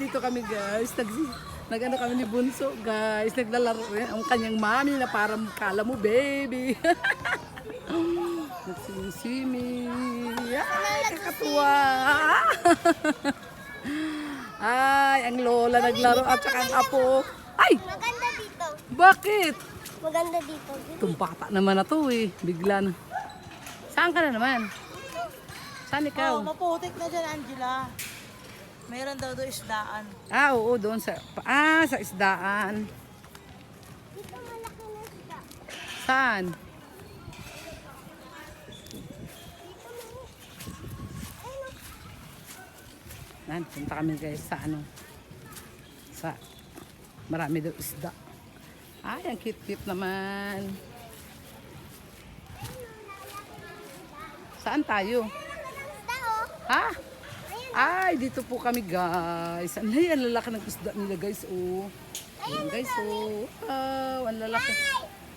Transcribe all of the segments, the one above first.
Dito kami guys, nag nag-ano kami ni Bunso guys, naglalaro rin ang kanyang mami na parang kala mo baby. Nagsisimi. Ay, kakatuwa. Ay, ang lola naglaro at saka ang apo. Ay, Maganda dito. bakit? Maganda dito. Itong bata naman na to eh. Bigla na. Saan ka na naman? Saan Oh, ikaw? maputik na dyan, Angela. Meron daw doon isdaan. Ah, oo, doon sa... Ah, sa isdaan. Dito malaki na sila. Saan? Nan, punta kami guys sa ano. Sa marami daw isda. Ay, ang cute-cute naman. Saan tayo? Tao. Ha? Ay, dito po kami guys. Ano yan, lalaki ng isda nila guys. Oh. Ayan guys, oh. Wow, ang lalaki.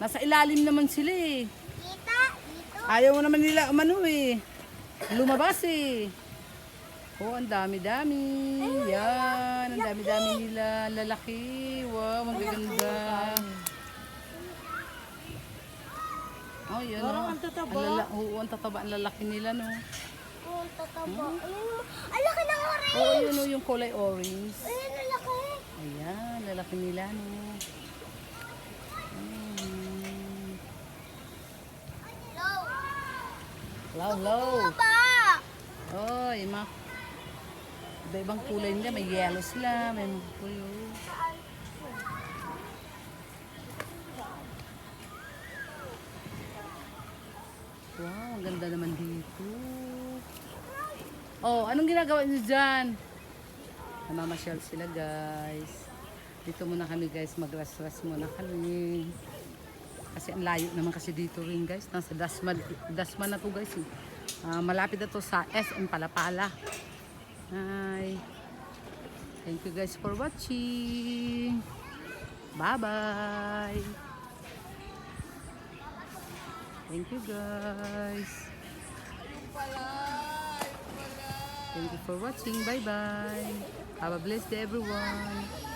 Nasa ilalim naman sila eh. Kita. Dito. Ayaw naman nila umano eh. Lumabas eh. Oh, ang dami-dami. Yan, ang dami-dami nila. Ang Lalaki. Wow, ang gaganda. Oh, yan oh. ang tataba. Ang lala- Oo, ang tataba. Ang lalaki nila, no. Yung tataba. Ayun mo. Ang laki ng orange. Oo, yun oh, yung kulay orange. Ayun, ang laki. Ayan, lalaki nila, no. Mm. Low. Low, low. Oy, mga iba-ibang kulay nila. May yellow sila, may puyo. Wow, ang ganda naman dito. Oh, anong ginagawa niyo dyan? Namamasyal sila, guys. Dito muna kami, guys. Magras-ras muna kami. Kasi ang layo naman kasi dito rin, guys. Nasa Dasma, Dasma na to, guys. eh. Ah, malapit na to sa SM Palapala. Hi. Thank you guys for watching. Bye-bye. Thank you guys. Thank you for watching. Bye-bye. Have a blessed day everyone.